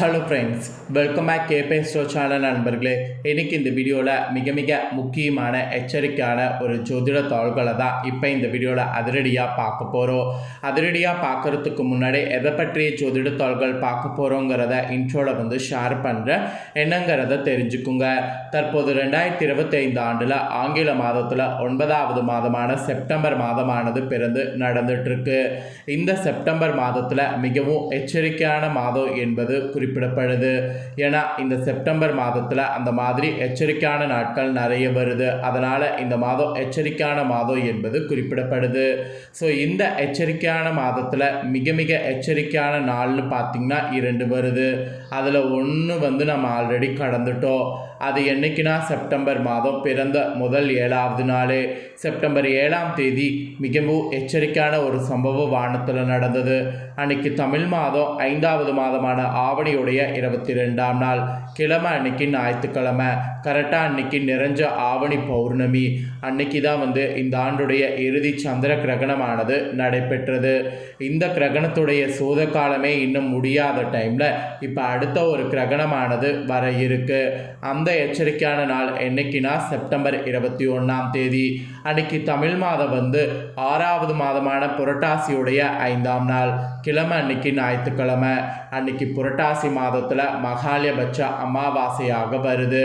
Hello friends welcome back கேபே ஸ்டோ channel நண்பர்களே. இன்றைக்கி இந்த வீடியோவில் மிக மிக முக்கியமான எச்சரிக்கையான ஒரு ஜோதிட தாள்களை தான் இப்போ இந்த வீடியோவில் அதிரடியாக பார்க்க போகிறோம் அதிரடியாக பார்க்குறதுக்கு முன்னாடி எதை பற்றிய ஜோதிட தாள்கள் பார்க்க போகிறோங்கிறத இன்ட்ரோவில் வந்து ஷேர் பண்ணுறேன் என்னங்கிறத தெரிஞ்சுக்குங்க. தற்போது ரெண்டாயிரத்தி இருபத்தைந்து ஆண்டில் ஆங்கில மாதத்தில் ஒன்பதாவது மாதமான செப்டம்பர் மாதமானது பிறந்து நடந்துட்டுருக்கு இந்த செப்டம்பர் மாதத்தில் மிகவும் எச்சரிக்கையான மாதம் என்பது குறிப்பிடப்படுது. ஏன்னா இந்த செப்டம்பர் மாதத்தில் அந்த மாதிரி எச்சரிக்கையான நாட்கள் நிறைய வருது. அதனால் இந்த மாதம் எச்சரிக்கையான மாதம் என்பது குறிப்பிடப்படுது. ஸோ இந்த எச்சரிக்கையான மாதத்தில் மிக மிக எச்சரிக்கையான நாள்னு பார்த்திங்கன்னா இரண்டு வருது. அதில் ஒன்று வந்து நம்ம ஆல்ரெடி கடந்துட்டோம். அது என்னைக்குன்னா செப்டம்பர் மாதம் பிறந்த முதல் ஏழாவது நாள். செப்டம்பர் ஏழாம் தேதி மிகவும் எச்சரிக்கையான ஒரு சம்பவம் வானத்தில் நடந்தது. அன்னைக்கு தமிழ் மாதம் ஐந்தாவது மாதமான ஆவணியுடைய இருபத்தி ரெண்டாம் நாள். கிழமை அன்னைக்கு ஞாயிற்றுக்கிழமை. கரெக்டாக அன்னைக்கு நிறைஞ்ச ஆவணி பௌர்ணமி. அன்னைக்கு தான் வந்து இந்த ஆண்டுடைய இறுதி சந்திர கிரகணமானது நடைபெற்றது. இந்த கிரகணத்துடைய சூத காலமே இன்னும் முடியாத டைமில் இப்போ அடுத்த ஒரு கிரகணமானது வர இருக்கு. அந்த எச்சரிக்கையான நாள் என்னைக்குனா செப்டம்பர் இருபத்தி ஒன்றாம் தேதி. அன்னைக்கு தமிழ் மாதம் வந்து ஆறாவது மாதமான புரட்டாசியுடைய ஐந்தாம் நாள். கிழமை அன்னைக்கு ஞாயிற்றுக்கிழமை அன்னைக்கு புரட்டாசி மாதத்தில் மகாலயபட்ச அமாவாசையாக வருது.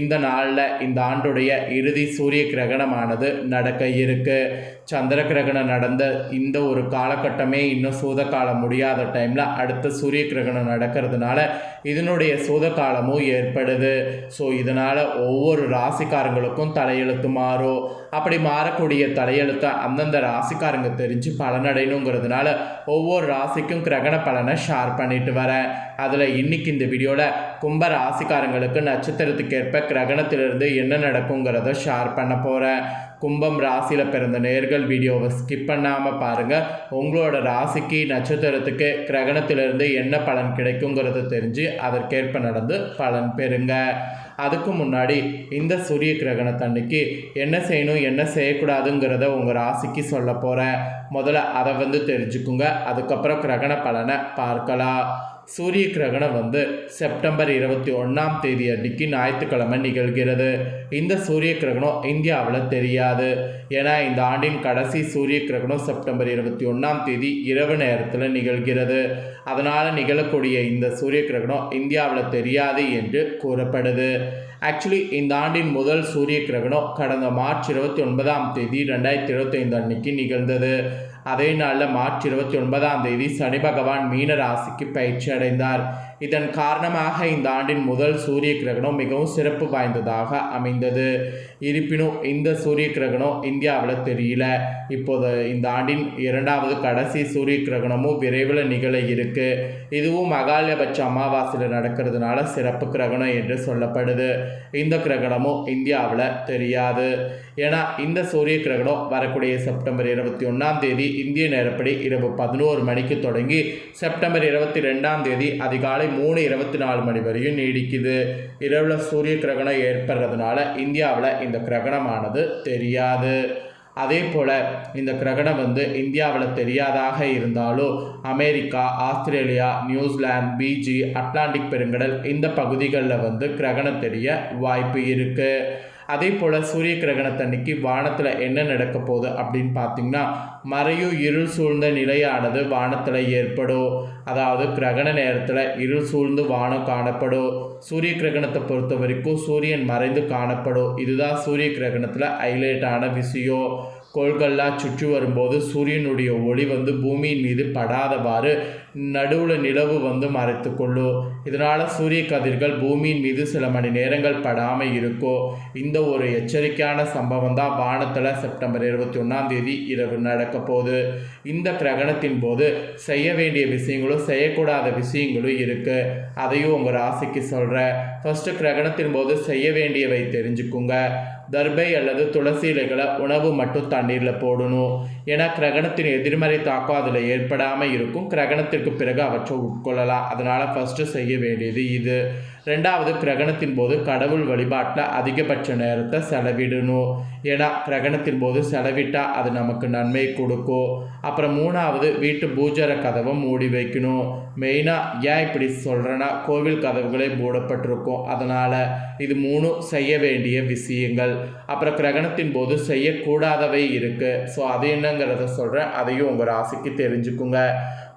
இந்த நாளில் இந்த ஆண்டுடைய இறுதி சூரிய கிரகணமானது நடக்க இருக்குது சந்திர கிரகணம் நடந்த இந்த ஒரு காலகட்டமே இன்னும் சூத காலம் முடியாத டைமில் அடுத்த சூரிய கிரகணம் நடக்கிறதுனால இதனுடைய சூத காலமும் ஏற்படுது. ஸோ இதனால் ஒவ்வொரு ராசிக்காரங்களுக்கும் தலையெழுத்து மாறும். அப்படி மாறக்கூடிய தலையெழுத்தை அந்தந்த ராசிக்காரங்க தெரிஞ்சு பலனடையணுங்கிறதுனால ஒவ்வொரு ராசிக்கும் கிரகண பலனை ஷேர் பண்ணிட்டு வரேன். அதில் இன்னைக்கு இந்த வீடியோவில் கும்ப ராசிக்காரங்களுக்கு நட்சத்திரத்துக்கேற்ப கிரகணத்திலிருந்து என்ன நடக்குங்கிறத ஷேர் பண்ண போகிறேன் கும்பம் ராசியில் பிறந்த நேர்கள் வீடியோவை ஸ்கிப் பண்ணாமல் பாருங்கள் உங்களோட ராசிக்கு நட்சத்திரத்துக்கு கிரகணத்திலிருந்து என்ன பலன் கிடைக்குங்கிறத தெரிஞ்சு அதற்கேற்ப நடந்து பலன் பெறுங்க. அதுக்கு முன்னாடி இந்த சூரிய கிரகணத்தன்னைக்கு என்ன செய்யணும் என்ன செய்யக்கூடாதுங்கிறத உங்கள் ராசிக்கு சொல்ல போகிறேன் முதல்ல அதை வந்து தெரிஞ்சுக்குங்க. அதுக்கப்புறம் கிரகண பலனை பார்க்கலாம். சூரிய கிரகணம் வந்து செப்டம்பர் இருபத்தி ஒன்றாம் தேதி அன்னைக்கு ஞாயிற்றுக்கிழமை நிகழ்கிறது. இந்த சூரிய கிரகணம் இந்தியாவில் தெரியாது. ஏன்னா இந்த ஆண்டின் கடைசி சூரிய கிரகணம் செப்டம்பர் இருபத்தி ஒன்றாம் தேதி இரவு நேரத்தில் நிகழ்கிறது. அதனால் நிகழக்கூடிய இந்த சூரிய கிரகணம் இந்தியாவில் தெரியாது என்று கூறப்படுது. ஆக்சுவலி இந்த ஆண்டின் முதல் சூரிய கிரகணம் கடந்த மார்ச் இருபத்தி ஒன்பதாம் தேதி ரெண்டாயிரத்தி இருபத்தைந்து அன்னைக்கு நிகழ்ந்தது. அதே நாளில் மார்ச் இருபத்தி ஒன்பதாம் தேதி சனி பகவான் மீன ராசிக்கு பயிற்சி அடைந்தார். இதன் காரணமாக இந்த ஆண்டின் முதல் சூரிய கிரகணம் மிகவும் சிறப்பு வாய்ந்ததாக அமைந்தது. இருப்பினும் இந்த சூரிய கிரகணம் இந்தியாவில் தெரியல. இப்போது இந்த ஆண்டின் இரண்டாவது கடைசி சூரிய கிரகணமும் விரைவில் நிகழ இருக்கு. இதுவும் மகாலயபட்ச அமாவாசையில் நடக்கிறதுனால சிறப்பு கிரகணம் என்று சொல்லப்படுது. இந்த கிரகணமும் இந்தியாவில் தெரியாது. ஏன்னா இந்த சூரிய கிரகணம் வரக்கூடிய செப்டம்பர் இருபத்தி ஒன்றாம் தேதி இந்திய நேரப்படி இரவு பதினோரு மணிக்கு தொடங்கி செப்டம்பர் இருபத்தி ரெண்டாம் தேதி அதிகாலை மூணு இருபத்தி நாலு மணி வரையும் நீடிக்குது. இரவில் சூரிய கிரகணம் ஏற்படுறதுனால இந்தியாவில் இந்த கிரகணமானது தெரியாது. அதே போல் இந்த கிரகணம் வந்து இந்தியாவில் தெரியாதாக இருந்தாலும் America Australia New Zealand Fiji Atlantic பெருங்கடல் இந்த பகுதிகளில் வந்து கிரகணம் தெரிய வாய்ப்பு இருக்குது அதே போல் சூரிய கிரகணத்தன்னைக்கு வானத்தில் என்ன நடக்க போகுது அப்படின்னு பார்த்தீங்கன்னா மறையும் இருள் சூழ்ந்த நிலையானது வானத்தில் ஏற்படும். அதாவது கிரகண நேரத்தில் இருள் சூழ்ந்து வானம் காணப்படும். சூரிய கிரகணத்தை பொறுத்த வரைக்கும் சூரியன் மறைந்து காணப்படும். இதுதான் சூரிய கிரகணத்தில் ஹைலைட்டான விஷயம். கோள்கள்லாம் சுற்றி வரும்போது சூரியனுடைய ஒளி வந்து பூமியின் மீது படாதவாறு நடுவில் நிலவு வந்து மறைத்து கொள்ளும் இதனால் சூரிய கதிர்கள் பூமியின் மீது சில மணி நேரங்கள் படாமல் இருக்கும் இந்த ஒரு எச்சரிக்கையான சம்பவம் தான் வானத்தில் செப்டம்பர் இருபத்தி ஒன்றாம் தேதி இரவு நடக்க போகுது. இந்த கிரகணத்தின் போது செய்ய வேண்டிய விஷயங்களும் செய்யக்கூடாத விஷயங்களும் இருக்குது அதையும் உங்கள் ராசிக்கு சொல்கிறேன் ஃபஸ்ட்டு கிரகணத்தின் போது செய்ய வேண்டியவை தெரிஞ்சுக்குங்க. தர்பை அல்லது துளசி இலைகளை உணவு மட்டும் தண்ணீரில் போடணும். ஏன்னா கிரகணத்தின் எதிர்மறை தாக்கம் அதில் ஏற்படாமல் இருக்கும். கிரகணத்திற்கு பிறகு அவற்றை உட்கொள்ளலாம். அதனால் ஃபஸ்ட்டு செய்ய வேண்டியது இது. ரெண்டாவது கிரகணத்தின் போது கடவுள் வழிபாட்டில் அதிகபட்ச நேரத்தை செலவிடணும். ஏன்னா கிரகணத்தின் போது செலவிட்டால் அது நமக்கு நன்மை கொடுக்கும். அப்புறம் மூணாவது வீட்டு பூஜரை கதவை மூடி வைக்கணும். மெயினாக ஏன் இப்படி சொல்கிறேன்னா கோவில் கதவுகளே மூடப்பட்டிருக்கும். அதனால் இது மூணும் செய்ய வேண்டிய விஷயங்கள். அப்புறம் கிரகணத்தின் போது செய்யக்கூடாதவை இருக்குது ஸோ அது என்னங்கிறத சொல்கிறேன் அதையும் உங்கள் ராசிக்கு தெரிஞ்சுக்குங்க.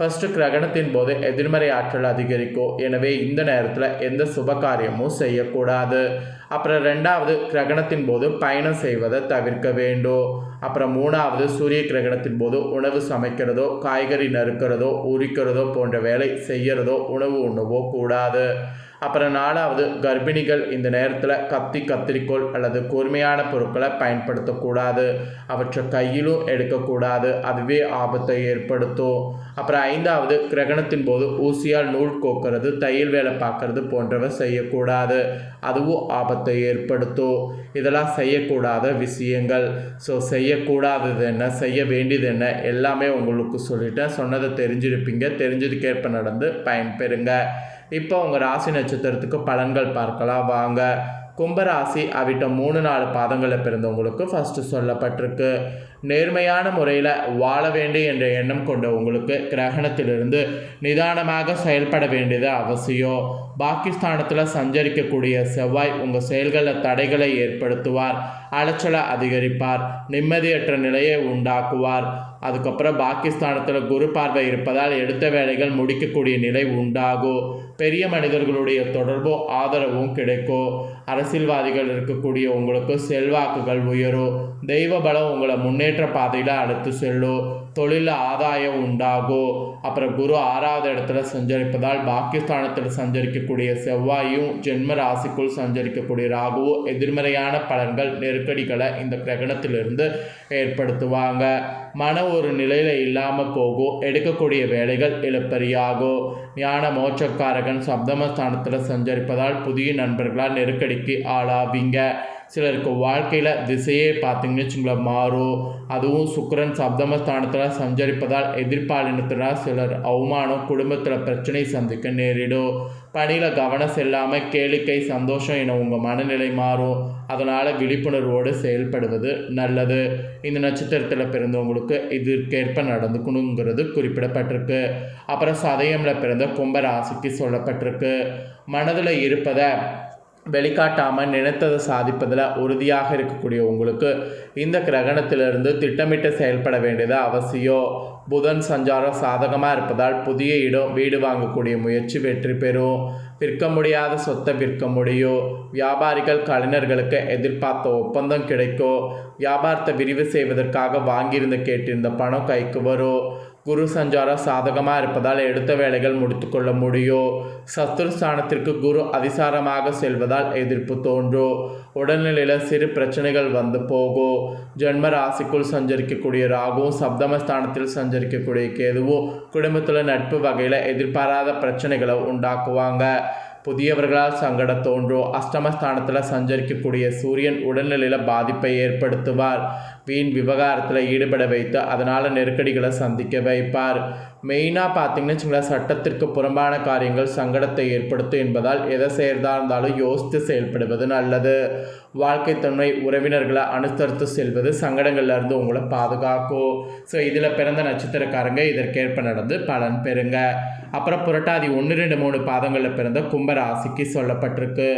ஃபஸ்ட்டு கிரகணத்தின் போது எதிர்மறை ஆற்றல் அதிகரிக்கும். எனவே இந்த நேரத்தில் எந்த சுப காரியமும் செய்யக்கூடாது. அப்புறம் ரெண்டாவது கிரகணத்தின் போது பயணம் செய்வதை தவிர்க்க வேண்டும். அப்புறம் மூணாவது சூரிய கிரகணத்தின் போது உணவு சமைக்கிறதோ காய்கறி நறுக்கிறதோ உரிக்கிறதோ போன்ற வேலை செய்கிறதோ உணவு உண்ணவோ கூடாது. அப்புறம் நாலாவது கர்ப்பிணிகள் இந்த நேரத்தில் கத்தி கத்திரிக்கோள் அல்லது கூர்மையான பொருட்களை பயன்படுத்தக்கூடாது. அவற்றை கையிலும் எடுக்கக்கூடாது. அதுவே ஆபத்தை ஏற்படுத்தும். அப்புறம் ஐந்தாவது கிரகணத்தின் போது ஊசியால் நூல் கோக்கிறது தையல் வேலை பார்க்கறது போன்றவை செய்யக்கூடாது. அதுவும் ஆபத்தை ஏற்படுத்தும். இதெல்லாம் செய்யக்கூடாத விஷயங்கள். ஸோ செய்யக்கூடாதது என்ன செய்ய வேண்டியது என்ன எல்லாமே உங்களுக்கு சொல்லிட்டேன். சொன்னதை தெரிஞ்சிருப்பீங்க. தெரிஞ்சதுக்கேற்ப நடந்து பயன்பெறுங்க. இப்போ உங்கள் ராசி நட்சத்திரத்துக்கு பலன்கள் பார்க்கலாம். வாங்க. கும்பராசி அவிட்ட மூணு நாலு பாதங்களில் பிறந்தவங்களுக்கு ஃபஸ்ட்டு சொல்லப்பட்டிருக்கு. நேர்மையான முறையில் வாழ வேண்டும் என்ற எண்ணம் கொண்ட உங்களுக்கு கிரகணத்திலிருந்து நிதானமாக செயல்பட வேண்டியது அவசியம். பாகிஸ்தானத்தில் சஞ்சரிக்கக்கூடிய செவ்வாய் உங்கள் செயல்களில் தடைகளை ஏற்படுத்துவார். அலைச்சலை அதிகரிப்பார் நிம்மதியற்ற நிலையை உண்டாக்குவார். அதுக்கப்புறம் பாகிஸ்தானத்தில் குரு பார்வை இருப்பதால் எடுத்த வேலைகள் முடிக்கக்கூடிய நிலை உண்டாகும். பெரிய மனிதர்களுடைய தொடர்பும் ஆதரவும் கிடைக்கும். அரசியல்வாதிகள் இருக்கக்கூடிய உங்களுக்கு செல்வாக்குகள் உயரும். தெய்வ பலம் உங்களை முன்னேற்ற பாதையில் அழைத்து செல்லும். தொழில் ஆதாயம் உண்டாகும் அப்புறம் குரு ஆறாவது இடத்துல சஞ்சரிப்பதால் பாக்கியஸ்தானத்தில் சஞ்சரிக்கக்கூடிய செவ்வாயும் ஜென்ம ராசிக்குள் சஞ்சரிக்கக்கூடிய ராகுவும் எதிர்மறையான பலன்கள் நெருக்கடிகளை இந்த கிரகணத்திலிருந்து ஏற்படுத்துவாங்க. மன ஒரு நிலையில் இல்லாமல் போகும் எடுக்கக்கூடிய வேலைகள் இழப்பறியாகும் ஞான மோட்சக்காரகன் சப்தமஸ்தானத்தில் சஞ்சரிப்பதால் புதிய நண்பர்களால் நெருக்கடிக்கு ஆளாவீங்க. சிலருக்கு வாழ்க்கையில் திசையே பார்த்தீங்கன்னு வச்சுங்களேன். மாறும் அதுவும் சுக்கிரன் சப்தமஸ்தானத்தில் சஞ்சரிப்பதால் எதிர்பாலினத்தினால் சிலர் அவமானம் குடும்பத்தில் பிரச்சனை சந்திக்க நேரிடும். பணியில் கவனம் செல்லாமல் கேளிக்கை சந்தோஷம் என உங்கள் மனநிலை மாறும். அதனால் விழிப்புணர்வோடு செயல்படுவது நல்லது. இந்த நட்சத்திரத்தில் பிறந்தவங்களுக்கு இதற்கேற்ப நடந்துக்கணுங்கிறது குறிப்பிடப்பட்டிருக்கு. அப்புறம் சதயமில் பிறந்த கும்ப ராசிக்கு சொல்லப்பட்டிருக்கு. மனதில் இருப்பதை வெளிக்காட்டாமல் நினைத்ததை சாதிப்பதில் உறுதியாக இருக்கக்கூடிய உங்களுக்கு இந்த கிரகணத்திலிருந்து திட்டமிட்டு செயல்பட வேண்டியது அவசியம். புதன் சஞ்சாரம் சாதகமாக இருப்பதால் புதிய இடம் வீடு வாங்கக்கூடிய முயற்சி வெற்றி பெறும். விற்க முடியாத சொத்தை விற்க முடியும். வியாபாரிகள் கலைஞர்களுக்கு எதிர்பார்த்த ஒப்பந்தம் கிடைக்கும். வியாபாரத்தை விரிவு செய்வதற்காக வாங்கியிருந்த கேட்டிருந்த பணம் கைக்கு வரும். குரு சஞ்சாரம் சாதகமாக இருப்பதால் எடுத்த வேலைகள் முடித்துக்கொள்ள முடியும் சத்துருஸ்தானத்திற்கு குரு அதிசாரமாக செல்வதால் எதிர்ப்பு தோன்றும் உடல்நிலையில் சிறு பிரச்சனைகள் வந்து போகும் ஜென்ம ராசிக்குள் சஞ்சரிக்கக்கூடிய ராகுவும் சப்தமஸ்தானத்தில் சஞ்சரிக்கக்கூடிய கேதுவும் குடும்பத்தில் நட்பு வகையில் எதிர்பாராத பிரச்சனைகளை உண்டாக்குவாங்க. புதியவர்களால் சங்கடம் தோன்றும் அஷ்டமஸ்தானத்தில் சஞ்சரிக்கக்கூடிய சூரியன் உடல்நிலையில் பாதிப்பை ஏற்படுத்துவார். வீண் விவகாரத்தில் ஈடுபட வைத்து அதனால் நெருக்கடிகளை சந்திக்க வைப்பார். மெயினாக பார்த்தீங்கன்னு வச்சுங்களேன் சட்டத்திற்கு புறம்பான காரியங்கள் சங்கடத்தை ஏற்படுத்தும் என்பதால் எதை செய்கிறதா இருந்தாலும் யோசித்து செயல்படுவது நல்லது. வாழ்க்கை தன்மை உறவினர்களை அனுசரித்து செல்வது சங்கடங்கள்ல இருந்து உங்களை பாதுகாக்கும். ஸோ இதில் பிறந்த நட்சத்திரக்காரங்க இதற்கேற்ப நடந்து பலன் பெறுங்க. அப்புறம் புரட்டாதி ஒன்று ரெண்டு மூணு பாதங்களில் பிறந்த கும்பராசிக்கு சொல்லப்பட்டிருக்கு.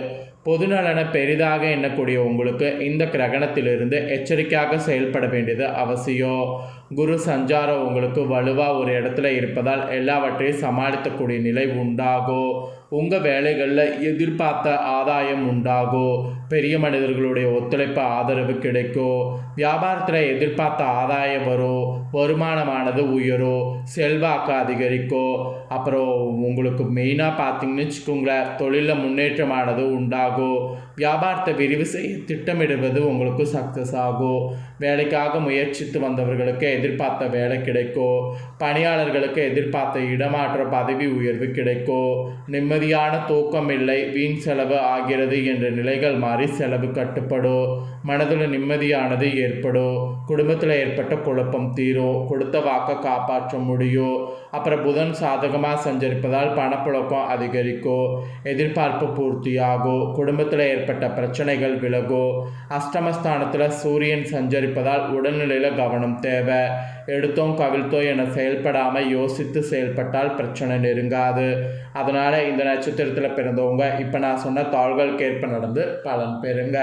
பொதுநலனை பெரிதாக எண்ணக்கூடிய உங்களுக்கு இந்த கிரகணத்திலிருந்து எச்சரிக்கையாக செயல்பட வேண்டியது அவசியம். குரு சஞ்சாரம் உங்களுக்கு வலுவாக ஒரு இடத்துல இருப்பதால் எல்லாவற்றையும் சமாளிக்கக்கூடிய நிலை உண்டாகும். உங்கள் வேலைகளில் எதிர்பார்த்த ஆதாயம் உண்டாகும் பெரிய மனிதர்களுடைய ஒத்துழைப்பு ஆதரவு கிடைக்கும் வியாபாரத்தில் எதிர்பார்த்த ஆதாயம் வரும் வருமானமானது உயரும் செல்வாக்கு அதிகரிக்கும் அப்புறம் உங்களுக்கு மெயினாக பார்த்தீங்கன்னு வச்சுக்கோங்களேன் தொழிலில் முன்னேற்றமானது உண்டாகும் வியாபாரத்தை விரிவு செய்ய திட்டமிடுவது உங்களுக்கு சக்ஸஸ் ஆகும் வேலைக்காக முயற்சித்து வந்தவர்களுக்கு எதிர்பார்த்த வேலை கிடைக்கும் பணியாளர்களுக்கு எதிர்பார்த்த இடமாற்ற பதவி உயர்வு கிடைக்கும் நிம்மதி நிம்மதியான தூக்கம் இல்லை வீண் செலவு ஆகிறது என்ற நிலைகள் மாறி செலவு கட்டுப்படும் மனதில் நிம்மதியானது ஏற்படும் குடும்பத்தில் ஏற்பட்ட குழப்பம் தீரும் கொடுத்த வாக்கை காப்பாற்ற முடியும் அப்புறம் புதன் சாதகமாக சஞ்சரிப்பதால் பணப்புழக்கம் அதிகரிக்கும் எதிர்பார்ப்பு பூர்த்தியாகும் குடும்பத்தில் ஏற்பட்ட பிரச்சனைகள் விலகும் அஷ்டமஸ்தானத்தில் சூரியன் சஞ்சரிப்பதால் உடல்நிலையில் கவனம் தேவை எடுத்தோம் கவிழ்த்தோம் என செயல்படாமல் யோசித்து செயல்பட்டால் பிரச்சனை நெருங்காது. அதனால் இந்த நட்சத்திரத்தில் பிறந்தவங்க இப்போ நான் சொன்ன தாள்களுக்கேற்ப நடந்து பலன் பெறுங்க.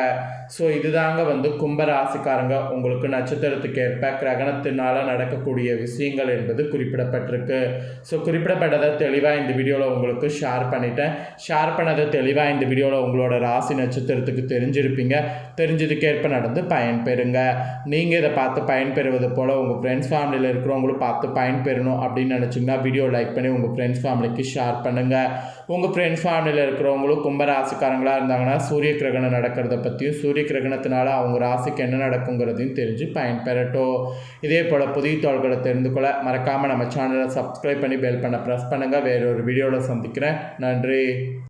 ஸோ இதுதாங்க வந்து கும்பராசிக்காரங்க. உங்களுக்கு நட்சத்திரத்துக்கு ஏற்ப கிரகணத்தினால் நடக்கக்கூடிய விஷயங்கள் என்பது குறிப்பிடப்பட்டிருக்கு. ஸோ குறிப்பிடப்பட்டதை தெளிவாக இந்த வீடியோவில் உங்களுக்கு ஷேர் பண்ணிட்டேன். ஷேர் பண்ணதை தெளிவாக இந்த வீடியோவில் உங்களோட ராசி நட்சத்திரத்துக்கு தெரிஞ்சிருப்பீங்க. தெரிஞ்சதுக்கேற்ப நடந்து பயன்பெறுங்க. நீங்கள் இதை பார்த்து பயன்பெறுவது போல் உங்கள் ஃப்ரெண்ட்ஸ் ஃபேமிலியில் இருக்கிறவங்களும் பார்த்து பயன்பெறணும் அப்படின்னு நினச்சிங்கன்னா வீடியோ லைக் பண்ணி உங்கள் ஃப்ரெண்ட்ஸ் ஃபேமிலிக்கு ஷேர் பண்ணுங்கள் உங்கள் ஃப்ரெண்ட்ஸ் ஃபேமிலியில் இருக்கிறவங்களும் கும்பராசிக்காரங்களாக இருந்தாங்கன்னா சூரிய கிரகணம் நடக்கிறத பற்றியும் சூரிய சூரிய கிரகணத்தினால அவங்க ராசிக்கு என்ன நடக்குங்கிறதையும் தெரிஞ்சு பயன்பெறட்டும். இதே போல் புதிய தோள்களை தெரிந்து கொள்ள மறக்காமல் நம்ம சேனலை சப்ஸ்கிரைப் பண்ணி பெல் பண்ண ப்ரெஸ் பண்ணுங்கள் வேறொரு வீடியோவில் சந்திக்கிறேன். நன்றி.